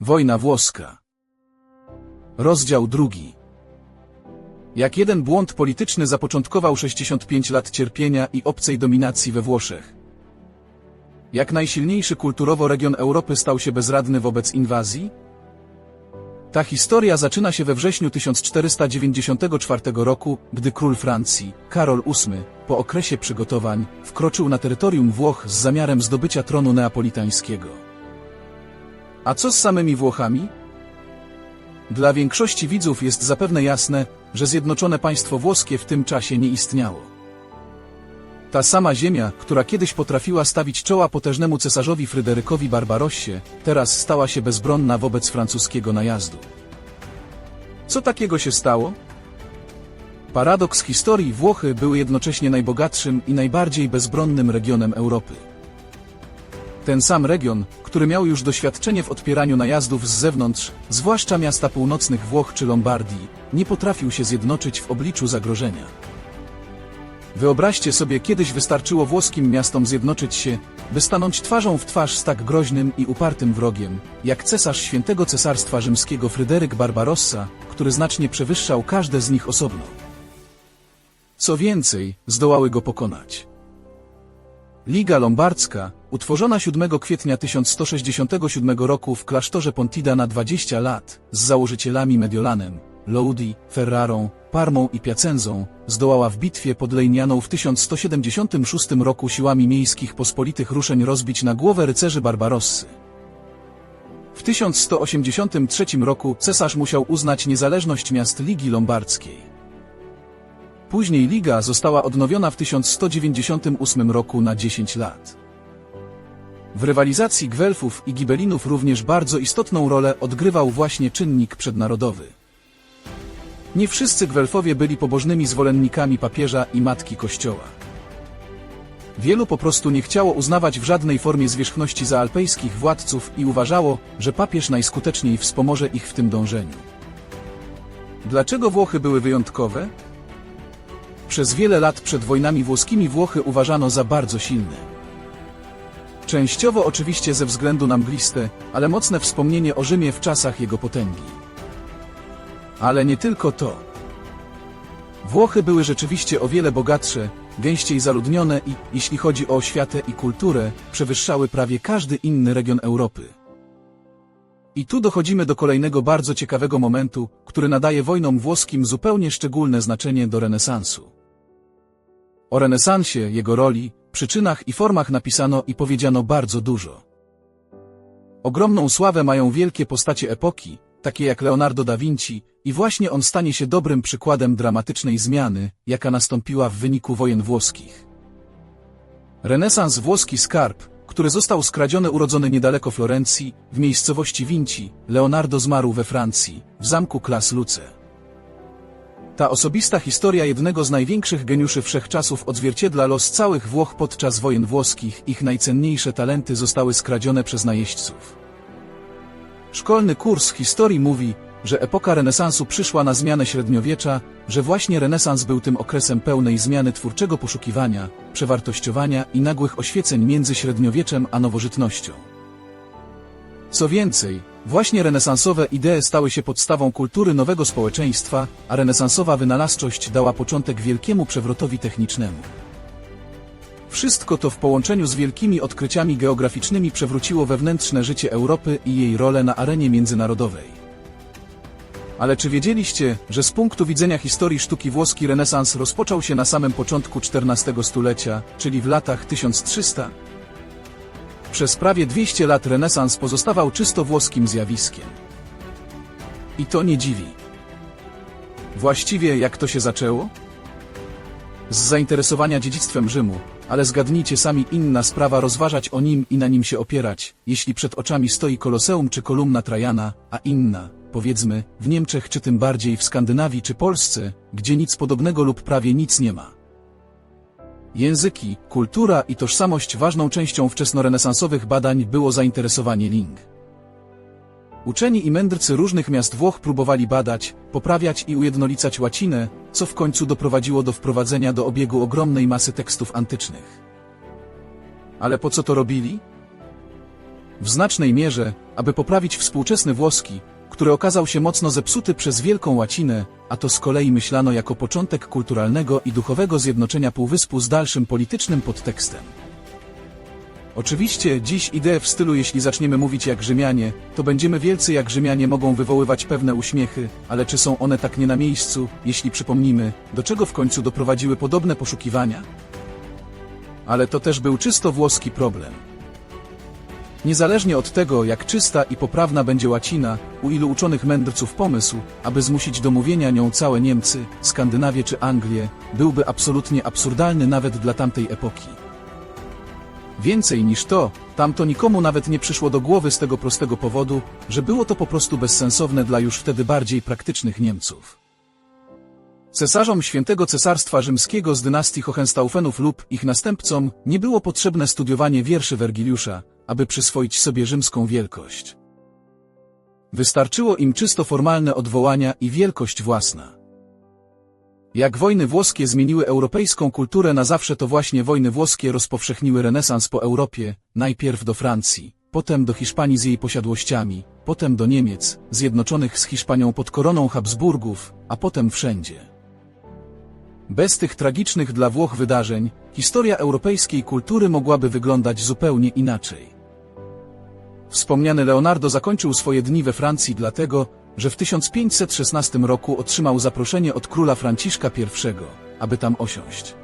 Wojna włoska. Rozdział drugi. Jak jeden błąd polityczny zapoczątkował 65 lat cierpienia i obcej dominacji we Włoszech. Jak najsilniejszy kulturowo region Europy stał się bezradny wobec inwazji? Ta historia zaczyna się we wrześniu 1494 roku, gdy król Francji, Karol VIII, po okresie przygotowań, wkroczył na terytorium Włoch z zamiarem zdobycia tronu neapolitańskiego. A co z samymi Włochami? Dla większości widzów jest zapewne jasne, że Zjednoczone Państwo Włoskie w tym czasie nie istniało. Ta sama ziemia, która kiedyś potrafiła stawić czoła potężnemu cesarzowi Fryderykowi Barbarossie, teraz stała się bezbronna wobec francuskiego najazdu. Co takiego się stało? Paradoks historii Włochy były jednocześnie najbogatszym i najbardziej bezbronnym regionem Europy. Ten sam region, który miał już doświadczenie w odpieraniu najazdów z zewnątrz, zwłaszcza miasta północnych Włoch czy Lombardii, nie potrafił się zjednoczyć w obliczu zagrożenia. Wyobraźcie sobie, kiedyś wystarczyło włoskim miastom zjednoczyć się, by stanąć twarzą w twarz z tak groźnym i upartym wrogiem, jak cesarz świętego cesarstwa rzymskiego Fryderyk Barbarossa, który znacznie przewyższał każde z nich osobno. Co więcej, zdołały go pokonać. Liga Lombardzka, utworzona 7 kwietnia 1167 roku w klasztorze Pontida na 20 lat, z założycielami Mediolanem, Lodi, Ferrarą, Parmą i Piacenzą, zdołała w bitwie pod Lejnianą w 1176 roku siłami miejskich pospolitych ruszeń rozbić na głowę rycerzy Barbarossy. W 1183 roku cesarz musiał uznać niezależność miast Ligi Lombardzkiej. Później liga została odnowiona w 1198 roku na 10 lat. W rywalizacji Gwelfów i Gibelinów również bardzo istotną rolę odgrywał właśnie czynnik przednarodowy. Nie wszyscy Gwelfowie byli pobożnymi zwolennikami papieża i matki kościoła. Wielu po prostu nie chciało uznawać w żadnej formie zwierzchności zaalpejskich władców i uważało, że papież najskuteczniej wspomoże ich w tym dążeniu. Dlaczego Włochy były wyjątkowe? Przez wiele lat przed wojnami włoskimi Włochy uważano za bardzo silne. Częściowo oczywiście ze względu na mgliste, ale mocne wspomnienie o Rzymie w czasach jego potęgi. Ale nie tylko to. Włochy były rzeczywiście o wiele bogatsze, gęściej zaludnione i, jeśli chodzi o oświatę i kulturę, przewyższały prawie każdy inny region Europy. I tu dochodzimy do kolejnego bardzo ciekawego momentu, który nadaje wojnom włoskim zupełnie szczególne znaczenie do renesansu. O renesansie, jego roli, przyczynach i formach napisano i powiedziano bardzo dużo. Ogromną sławę mają wielkie postacie epoki, takie jak Leonardo da Vinci, i właśnie on stanie się dobrym przykładem dramatycznej zmiany, jaka nastąpiła w wyniku wojen włoskich. Renesans włoski skarb, który został skradziony urodzony niedaleko Florencji, w miejscowości Vinci, Leonardo zmarł we Francji, w zamku Klas Luce. Ta osobista historia jednego z największych geniuszy wszechczasów odzwierciedla los całych Włoch podczas wojen włoskich, ich najcenniejsze talenty zostały skradzione przez najeźdźców. Szkolny kurs historii mówi, że epoka renesansu przyszła na zmianę średniowiecza, że właśnie renesans był tym okresem pełnej zmiany twórczego poszukiwania, przewartościowania i nagłych oświeceń między średniowieczem a nowożytnością. Co więcej, właśnie renesansowe idee stały się podstawą kultury nowego społeczeństwa, a renesansowa wynalazczość dała początek wielkiemu przewrotowi technicznemu. Wszystko to w połączeniu z wielkimi odkryciami geograficznymi przewróciło wewnętrzne życie Europy i jej rolę na arenie międzynarodowej. Ale czy wiedzieliście, że z punktu widzenia historii sztuki włoski renesans rozpoczął się na samym początku XIV stulecia, czyli w latach 1300? Przez prawie 200 lat renesans pozostawał czysto włoskim zjawiskiem. I to nie dziwi. Właściwie jak to się zaczęło? Z zainteresowania dziedzictwem Rzymu, ale zgadnijcie sami inna sprawa rozważać o nim i na nim się opierać, jeśli przed oczami stoi Koloseum czy kolumna Trajana, a inna, powiedzmy, w Niemczech czy tym bardziej w Skandynawii czy Polsce, gdzie nic podobnego lub prawie nic nie ma. Języki, kultura i tożsamość ważną częścią wczesnorenesansowych badań było zainteresowanie Ling. Uczeni i mędrcy różnych miast Włoch próbowali badać, poprawiać i ujednolicać łacinę, co w końcu doprowadziło do wprowadzenia do obiegu ogromnej masy tekstów antycznych. Ale po co to robili? W znacznej mierze, aby poprawić współczesny włoski, który okazał się mocno zepsuty przez wielką łacinę, a to z kolei myślano jako początek kulturalnego i duchowego zjednoczenia półwyspu z dalszym politycznym podtekstem. Oczywiście dziś idee w stylu jeśli zaczniemy mówić jak Rzymianie, to będziemy wielcy jak Rzymianie mogą wywoływać pewne uśmiechy, ale czy są one tak nie na miejscu, jeśli przypomnimy, do czego w końcu doprowadziły podobne poszukiwania? Ale to też był czysto włoski problem. Niezależnie od tego, jak czysta i poprawna będzie łacina, u ilu uczonych mędrców pomysł, aby zmusić do mówienia nią całe Niemcy, Skandynawię czy Anglię, byłby absolutnie absurdalny nawet dla tamtej epoki. Więcej niż to, tamto nikomu nawet nie przyszło do głowy z tego prostego powodu, że było to po prostu bezsensowne dla już wtedy bardziej praktycznych Niemców. Cesarzom Świętego Cesarstwa Rzymskiego z dynastii Hohenstaufenów lub ich następcom nie było potrzebne studiowanie wierszy Wergiliusza, aby przyswoić sobie rzymską wielkość. Wystarczyło im czysto formalne odwołania i wielkość własna. Jak wojny włoskie zmieniły europejską kulturę na zawsze to właśnie wojny włoskie rozpowszechniły renesans po Europie, najpierw do Francji, potem do Hiszpanii z jej posiadłościami, potem do Niemiec, zjednoczonych z Hiszpanią pod koroną Habsburgów, a potem wszędzie. Bez tych tragicznych dla Włoch wydarzeń, historia europejskiej kultury mogłaby wyglądać zupełnie inaczej. Wspomniany Leonardo zakończył swoje dni we Francji dlatego, że w 1516 roku otrzymał zaproszenie od króla Franciszka I, aby tam osiąść.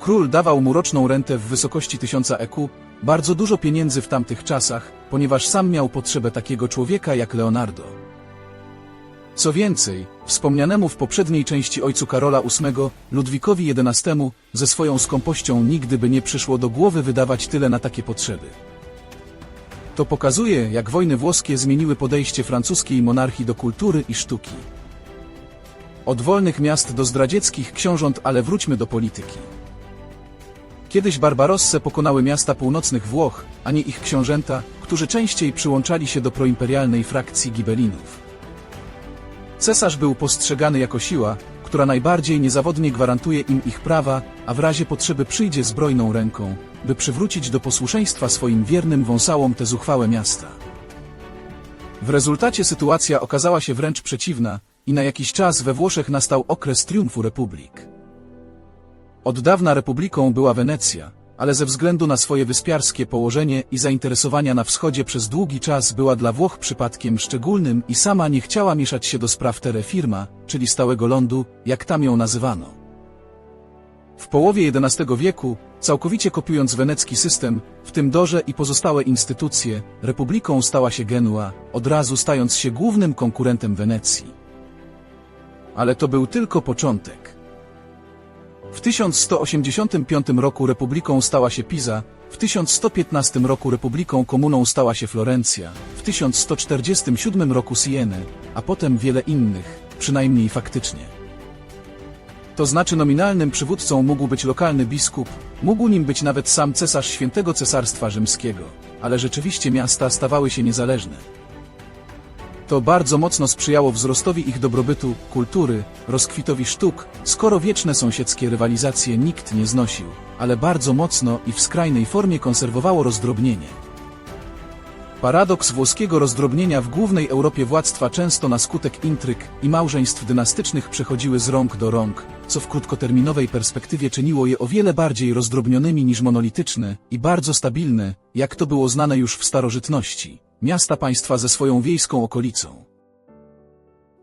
Król dawał mu roczną rentę w wysokości 1000 eku, bardzo dużo pieniędzy w tamtych czasach, ponieważ sam miał potrzebę takiego człowieka jak Leonardo. Co więcej, wspomnianemu w poprzedniej części ojcu Karola VIII, Ludwikowi XI, ze swoją skąpością nigdy by nie przyszło do głowy wydawać tyle na takie potrzeby. To pokazuje, jak wojny włoskie zmieniły podejście francuskiej monarchii do kultury i sztuki. Od wolnych miast do zdradzieckich książąt, ale wróćmy do polityki. Kiedyś Barbarosse pokonały miasta północnych Włoch, a nie ich książęta, którzy częściej przyłączali się do proimperialnej frakcji Gibelinów. Cesarz był postrzegany jako siła, która najbardziej niezawodnie gwarantuje im ich prawa, a w razie potrzeby przyjdzie zbrojną ręką, by przywrócić do posłuszeństwa swoim wiernym wąsałom te zuchwałe miasta. W rezultacie sytuacja okazała się wręcz przeciwna i na jakiś czas we Włoszech nastał okres triumfu republik. Od dawna republiką była Wenecja, ale ze względu na swoje wyspiarskie położenie i zainteresowania na wschodzie przez długi czas była dla Włoch przypadkiem szczególnym i sama nie chciała mieszać się do spraw terre firma, czyli stałego lądu, jak tam ją nazywano. W połowie XI wieku, całkowicie kopiując wenecki system, w tym dorze i pozostałe instytucje, republiką stała się Genua, od razu stając się głównym konkurentem Wenecji. Ale to był tylko początek. W 1185 roku republiką stała się Pisa, w 1115 roku republiką komuną stała się Florencja, w 1147 roku Sieny, a potem wiele innych, przynajmniej faktycznie. To znaczy nominalnym przywódcą mógł być lokalny biskup, mógł nim być nawet sam cesarz Świętego Cesarstwa Rzymskiego, ale rzeczywiście miasta stawały się niezależne. To bardzo mocno sprzyjało wzrostowi ich dobrobytu, kultury, rozkwitowi sztuk, skoro wieczne sąsiedzkie rywalizacje nikt nie znosił, ale bardzo mocno i w skrajnej formie konserwowało rozdrobnienie. Paradoks włoskiego rozdrobnienia w głównej Europie władztwa często na skutek intryg i małżeństw dynastycznych przechodziły z rąk do rąk, co w krótkoterminowej perspektywie czyniło je o wiele bardziej rozdrobnionymi niż monolityczne i bardzo stabilne, jak to było znane już w starożytności miasta państwa ze swoją wiejską okolicą.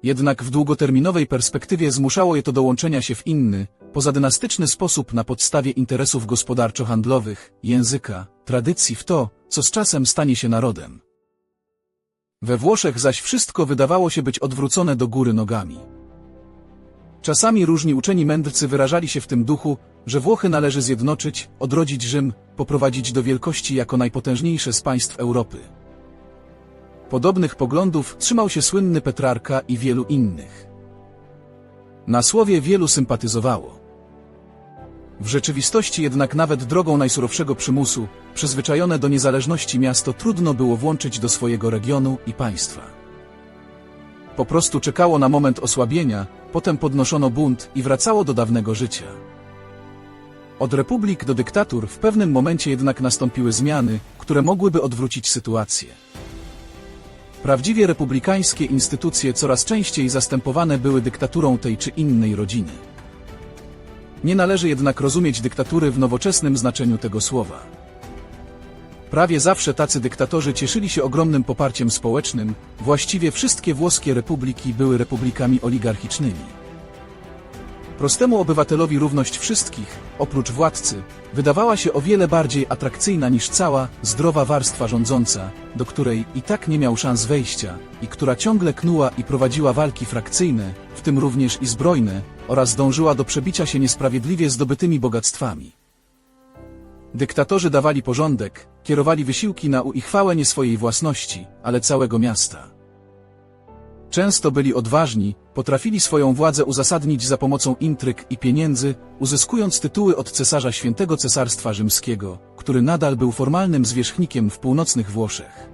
Jednak w długoterminowej perspektywie zmuszało je to do łączenia się w inny, pozadynastyczny sposób na podstawie interesów gospodarczo-handlowych, języka, tradycji w to, co z czasem stanie się narodem. We Włoszech zaś wszystko wydawało się być odwrócone do góry nogami. Czasami różni uczeni mędrcy wyrażali się w tym duchu, że Włochy należy zjednoczyć, odrodzić Rzym, poprowadzić do wielkości jako najpotężniejsze z państw Europy. Podobnych poglądów trzymał się słynny Petrarka i wielu innych. Na słowie wielu sympatyzowało. W rzeczywistości jednak nawet drogą najsurowszego przymusu, przyzwyczajone do niezależności miasto trudno było włączyć do swojego regionu i państwa. Po prostu czekało na moment osłabienia, potem podnoszono bunt i wracało do dawnego życia. Od republik do dyktatur w pewnym momencie jednak nastąpiły zmiany, które mogłyby odwrócić sytuację. Prawdziwie republikańskie instytucje coraz częściej zastępowane były dyktaturą tej czy innej rodziny. Nie należy jednak rozumieć dyktatury w nowoczesnym znaczeniu tego słowa. Prawie zawsze tacy dyktatorzy cieszyli się ogromnym poparciem społecznym, właściwie wszystkie włoskie republiki były republikami oligarchicznymi. Prostemu obywatelowi równość wszystkich, oprócz władcy, wydawała się o wiele bardziej atrakcyjna niż cała, zdrowa warstwa rządząca, do której i tak nie miał szans wejścia, i która ciągle knuła i prowadziła walki frakcyjne, w tym również i zbrojne, oraz dążyła do przebicia się niesprawiedliwie zdobytymi bogactwami. Dyktatorzy dawali porządek, kierowali wysiłki na uchwałę nie swojej własności, ale całego miasta. Często byli odważni, potrafili swoją władzę uzasadnić za pomocą intryg i pieniędzy, uzyskując tytuły od cesarza Świętego Cesarstwa Rzymskiego, który nadal był formalnym zwierzchnikiem w północnych Włoszech.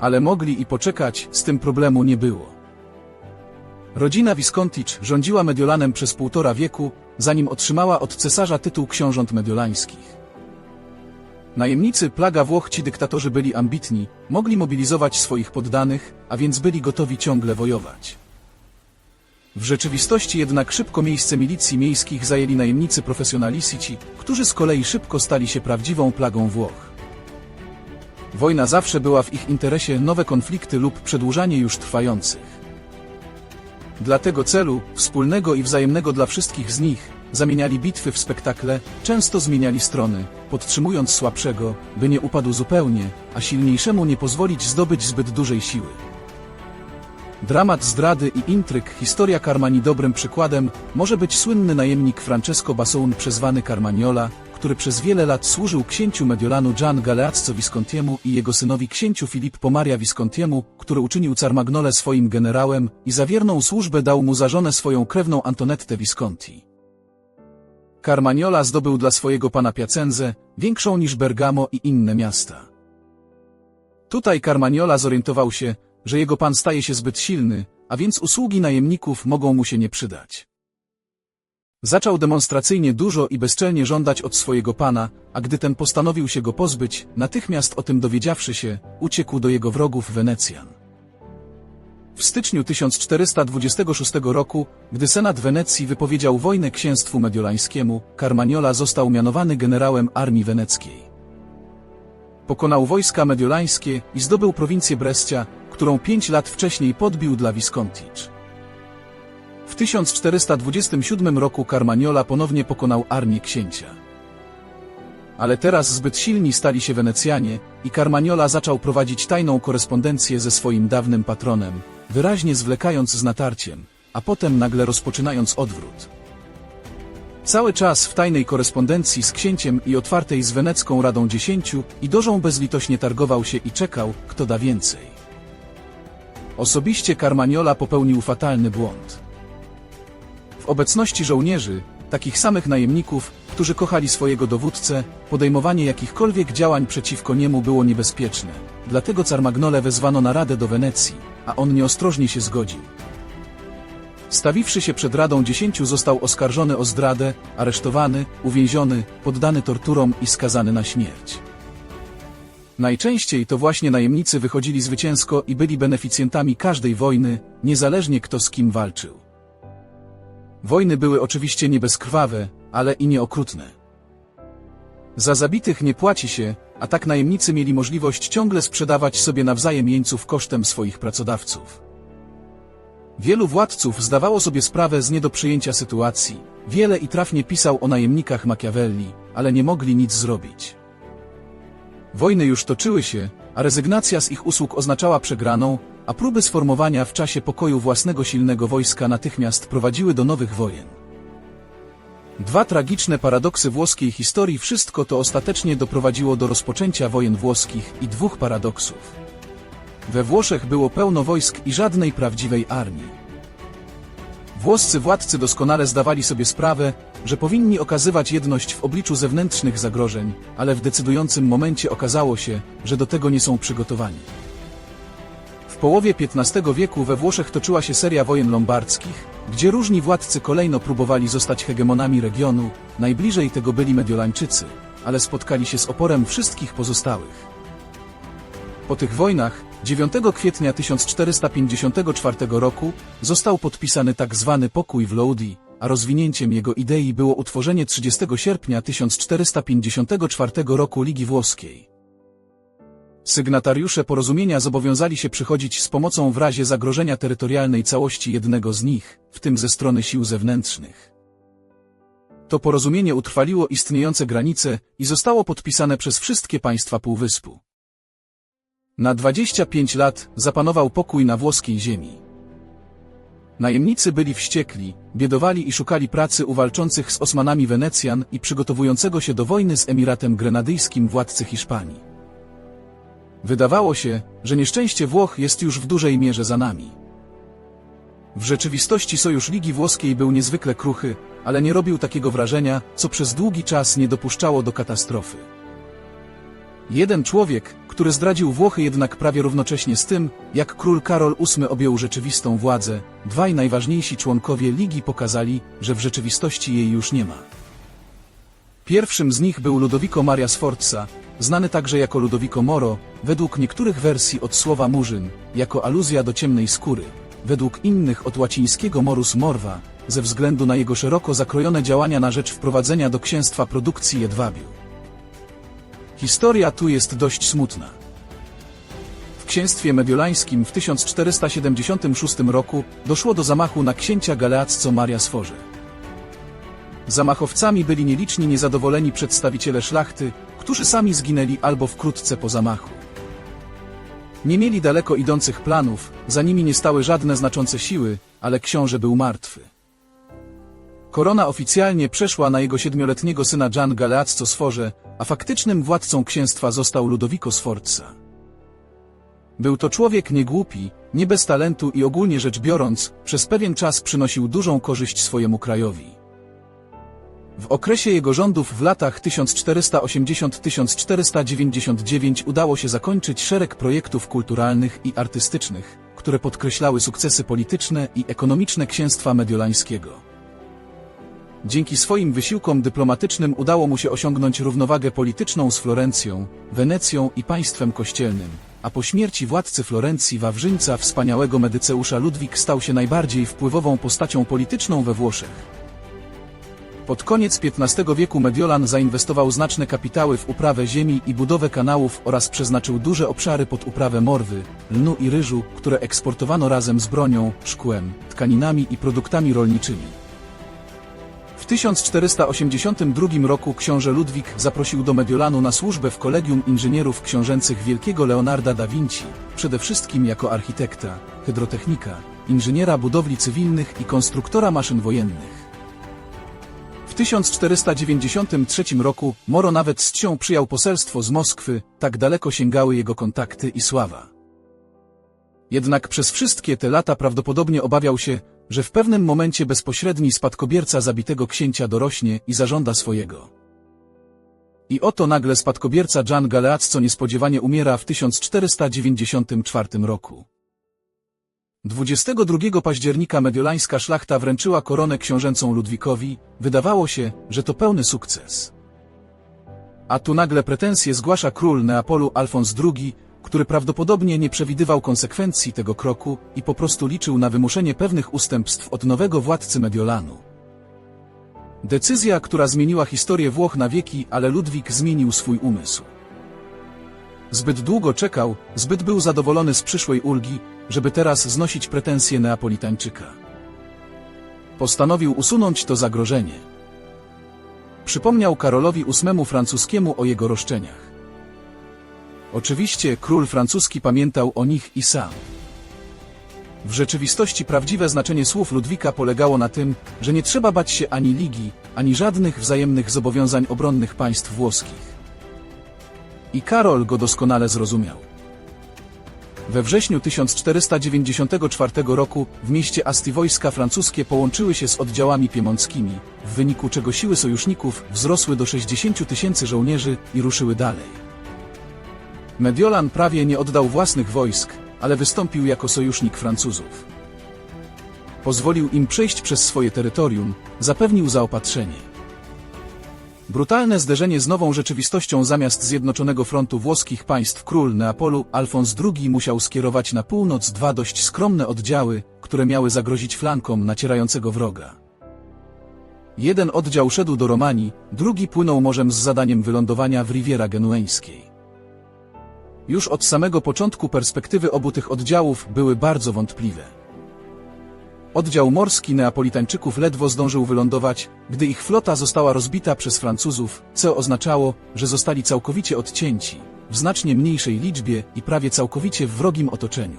Ale mogli i poczekać, z tym problemu nie było. Rodzina Viscontić rządziła Mediolanem przez półtora wieku, zanim otrzymała od cesarza tytuł książąt mediolańskich. Najemnicy plaga Włoch ci dyktatorzy byli ambitni, mogli mobilizować swoich poddanych, a więc byli gotowi ciągle wojować. W rzeczywistości jednak szybko miejsce milicji miejskich zajęli najemnicy profesjonalisici, którzy z kolei szybko stali się prawdziwą plagą Włoch. Wojna zawsze była w ich interesie nowe konflikty lub przedłużanie już trwających. Dla tego celu, wspólnego i wzajemnego dla wszystkich z nich, zamieniali bitwy w spektakle, często zmieniali strony, podtrzymując słabszego, by nie upadł zupełnie, a silniejszemu nie pozwolić zdobyć zbyt dużej siły. Dramat zdrady i intryg historia Carmani dobrym przykładem może być słynny najemnik Francesco Bassoun przezwany Carmagnola, który przez wiele lat służył księciu Mediolanu Gian Galeazzo Viscontiemu i jego synowi księciu Filippo Maria Viscontiemu, który uczynił Carmagnole swoim generałem i za wierną służbę dał mu za żonę swoją krewną Antonette Visconti. Carmagnola zdobył dla swojego pana Piacenzę, większą niż Bergamo i inne miasta. Tutaj Carmagnola zorientował się, że jego pan staje się zbyt silny, a więc usługi najemników mogą mu się nie przydać. Zaczął demonstracyjnie dużo i bezczelnie żądać od swojego pana, a gdy ten postanowił się go pozbyć, natychmiast o tym dowiedziawszy się, uciekł do jego wrogów Wenecjan. W styczniu 1426 roku, gdy Senat Wenecji wypowiedział wojnę księstwu mediolańskiemu, Carmagnola został mianowany generałem armii weneckiej. Pokonał wojska mediolańskie i zdobył prowincję Brescia, którą pięć lat wcześniej podbił dla Viscontić. W 1427 roku Carmagnola ponownie pokonał armię księcia. Ale teraz zbyt silni stali się Wenecjanie i Carmagnola zaczął prowadzić tajną korespondencję ze swoim dawnym patronem, wyraźnie zwlekając z natarciem, a potem nagle rozpoczynając odwrót. Cały czas w tajnej korespondencji z księciem i otwartej z Wenecką Radą Dziesięciu i dożą bezlitośnie targował się i czekał, kto da więcej. Osobiście Carmagnola popełnił fatalny błąd. W obecności żołnierzy, takich samych najemników, którzy kochali swojego dowódcę, podejmowanie jakichkolwiek działań przeciwko niemu było niebezpieczne. Dlatego Carmagnole wezwano na Radę do Wenecji, a on nieostrożnie się zgodził. Stawiwszy się przed Radą Dziesięciu został oskarżony o zdradę, aresztowany, uwięziony, poddany torturom i skazany na śmierć. Najczęściej to właśnie najemnicy wychodzili zwycięsko i byli beneficjentami każdej wojny, niezależnie kto z kim walczył. Wojny były oczywiście nie bezkrwawe, ale i nieokrutne. Za zabitych nie płaci się, a tak najemnicy mieli możliwość ciągle sprzedawać sobie nawzajem jeńców kosztem swoich pracodawców. Wielu władców zdawało sobie sprawę z nie do przyjęcia sytuacji, wiele i trafnie pisał o najemnikach Machiavelli, ale nie mogli nic zrobić. Wojny już toczyły się, a rezygnacja z ich usług oznaczała przegraną, a próby sformowania w czasie pokoju własnego silnego wojska natychmiast prowadziły do nowych wojen. Dwa tragiczne paradoksy włoskiej historii wszystko to ostatecznie doprowadziło do rozpoczęcia wojen włoskich i dwóch paradoksów. We Włoszech było pełno wojsk i żadnej prawdziwej armii. Włoscy władcy doskonale zdawali sobie sprawę, że powinni okazywać jedność w obliczu zewnętrznych zagrożeń, ale w decydującym momencie okazało się, że do tego nie są przygotowani. W połowie XV wieku we Włoszech toczyła się seria wojen lombardzkich, gdzie różni władcy kolejno próbowali zostać hegemonami regionu, najbliżej tego byli Mediolańczycy, ale spotkali się z oporem wszystkich pozostałych. Po tych wojnach, 9 kwietnia 1454 roku, został podpisany tak zwany pokój w Lodi, a rozwinięciem jego idei było utworzenie 30 sierpnia 1454 roku Ligi Włoskiej. Sygnatariusze porozumienia zobowiązali się przychodzić z pomocą w razie zagrożenia terytorialnej całości jednego z nich, w tym ze strony sił zewnętrznych. To porozumienie utrwaliło istniejące granice i zostało podpisane przez wszystkie państwa Półwyspu. Na 25 lat zapanował pokój na włoskiej ziemi. Najemnicy byli wściekli, biedowali i szukali pracy u walczących z Osmanami Wenecjan i przygotowującego się do wojny z Emiratem Grenadyjskim władcy Hiszpanii. Wydawało się, że nieszczęście Włoch jest już w dużej mierze za nami. W rzeczywistości sojusz Ligi Włoskiej był niezwykle kruchy, ale nie robił takiego wrażenia, co przez długi czas nie dopuszczało do katastrofy. Jeden człowiek, który zdradził Włochy jednak prawie równocześnie z tym, jak król Karol VIII objął rzeczywistą władzę, dwaj najważniejsi członkowie Ligi pokazali, że w rzeczywistości jej już nie ma. Pierwszym z nich był Ludovico Maria Sforza, znany także jako Ludovico Moro, według niektórych wersji od słowa murzyn, jako aluzja do ciemnej skóry, według innych od łacińskiego morus morva, ze względu na jego szeroko zakrojone działania na rzecz wprowadzenia do księstwa produkcji jedwabiu. Historia tu jest dość smutna. W księstwie mediolańskim w 1476 roku doszło do zamachu na księcia Galeazzo Maria Sforze. Zamachowcami byli nieliczni niezadowoleni przedstawiciele szlachty, którzy sami zginęli albo wkrótce po zamachu. Nie mieli daleko idących planów, za nimi nie stały żadne znaczące siły, ale książę był martwy. Korona oficjalnie przeszła na jego siedmioletniego syna Gian Galeazzo Sforze, a faktycznym władcą księstwa został Ludovico Sforza. Był to człowiek niegłupi, nie bez talentu i ogólnie rzecz biorąc, przez pewien czas przynosił dużą korzyść swojemu krajowi. W okresie jego rządów w latach 1480-1499 udało się zakończyć szereg projektów kulturalnych i artystycznych, które podkreślały sukcesy polityczne i ekonomiczne księstwa mediolańskiego. Dzięki swoim wysiłkom dyplomatycznym udało mu się osiągnąć równowagę polityczną z Florencją, Wenecją i państwem kościelnym, a po śmierci władcy Florencji Wawrzyńca wspaniałego Medyceusza Ludwik stał się najbardziej wpływową postacią polityczną we Włoszech. Pod koniec XV wieku Mediolan zainwestował znaczne kapitały w uprawę ziemi i budowę kanałów oraz przeznaczył duże obszary pod uprawę morwy, lnu i ryżu, które eksportowano razem z bronią, szkłem, tkaninami i produktami rolniczymi. W 1482 roku książę Ludwik zaprosił do Mediolanu na służbę w Kolegium Inżynierów Książęcych wielkiego Leonarda da Vinci, przede wszystkim jako architekta, hydrotechnika, inżyniera budowli cywilnych i konstruktora maszyn wojennych. W 1493 roku Moro nawet z Cią przyjął poselstwo z Moskwy, tak daleko sięgały jego kontakty i sława. Jednak przez wszystkie te lata prawdopodobnie obawiał się, że w pewnym momencie bezpośredni spadkobierca zabitego księcia dorośnie i zażąda swojego. I oto nagle spadkobierca Gian Galeazzo niespodziewanie umiera w 1494 roku. 22 października mediolańska szlachta wręczyła koronę książęcą Ludwikowi, wydawało się, że to pełny sukces. A tu nagle pretensje zgłasza król Neapolu Alfons II, który prawdopodobnie nie przewidywał konsekwencji tego kroku i po prostu liczył na wymuszenie pewnych ustępstw od nowego władcy Mediolanu. Decyzja, która zmieniła historię Włoch na wieki, ale Ludwik zmienił swój umysł. Zbyt długo czekał, zbyt był zadowolony z przyszłej ulgi, żeby teraz znosić pretensje Neapolitańczyka. Postanowił usunąć to zagrożenie. Przypomniał Karolowi VIII francuskiemu o jego roszczeniach. Oczywiście król francuski pamiętał o nich i sam. W rzeczywistości prawdziwe znaczenie słów Ludwika polegało na tym, że nie trzeba bać się ani ligi, ani żadnych wzajemnych zobowiązań obronnych państw włoskich. I Karol go doskonale zrozumiał. We wrześniu 1494 roku w mieście Asti wojska francuskie połączyły się z oddziałami piemonckimi, w wyniku czego siły sojuszników wzrosły do 60 tysięcy żołnierzy i ruszyły dalej. Mediolan prawie nie oddał własnych wojsk, ale wystąpił jako sojusznik Francuzów. Pozwolił im przejść przez swoje terytorium, zapewnił zaopatrzenie. Brutalne zderzenie z nową rzeczywistością zamiast Zjednoczonego Frontu Włoskich Państw król Neapolu Alfons II musiał skierować na północ dwa dość skromne oddziały, które miały zagrozić flankom nacierającego wroga. Jeden oddział szedł do Romanii, drugi płynął morzem z zadaniem wylądowania w Riviera Genueńskiej. Już od samego początku perspektywy obu tych oddziałów były bardzo wątpliwe. Oddział morski Neapolitańczyków ledwo zdążył wylądować, gdy ich flota została rozbita przez Francuzów, co oznaczało, że zostali całkowicie odcięci, w znacznie mniejszej liczbie i prawie całkowicie w wrogim otoczeniu.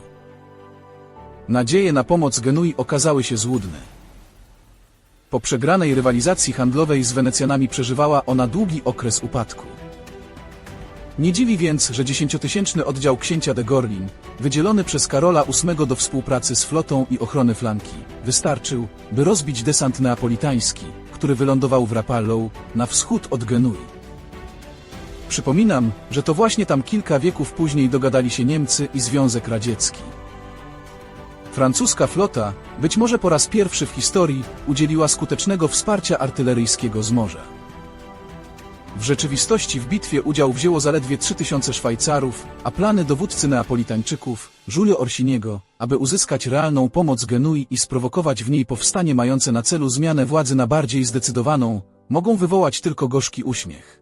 Nadzieje na pomoc Genui okazały się złudne. Po przegranej rywalizacji handlowej z Wenecjanami przeżywała ona długi okres upadku. Nie dziwi więc, że dziesięciotysięczny oddział księcia de Gorlin, wydzielony przez Karola VIII do współpracy z flotą i ochrony flanki, wystarczył, by rozbić desant neapolitański, który wylądował w Rapallo, na wschód od Genui. Przypominam, że to właśnie tam kilka wieków później dogadali się Niemcy i Związek Radziecki. Francuska flota, być może po raz pierwszy w historii, udzieliła skutecznego wsparcia artyleryjskiego z morza. W rzeczywistości w bitwie udział wzięło zaledwie 3000 Szwajcarów, a plany dowódcy Neapolitańczyków, Giulio Orsiniego, aby uzyskać realną pomoc Genui i sprowokować w niej powstanie mające na celu zmianę władzy na bardziej zdecydowaną, mogą wywołać tylko gorzki uśmiech.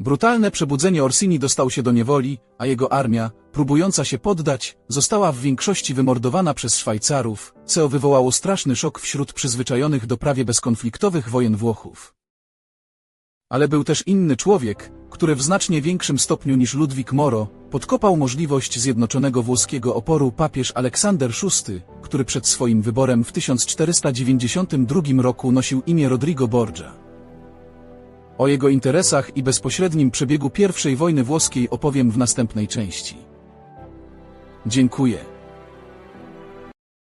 Brutalne przebudzenie Orsini dostał się do niewoli, a jego armia, próbująca się poddać, została w większości wymordowana przez Szwajcarów, co wywołało straszny szok wśród przyzwyczajonych do prawie bezkonfliktowych wojen Włochów. Ale był też inny człowiek, który w znacznie większym stopniu niż Ludwik Moro podkopał możliwość zjednoczonego włoskiego oporu papież Aleksander VI, który przed swoim wyborem w 1492 roku nosił imię Rodrigo Borgia. O jego interesach i bezpośrednim przebiegu I wojny włoskiej opowiem w następnej części. Dziękuję.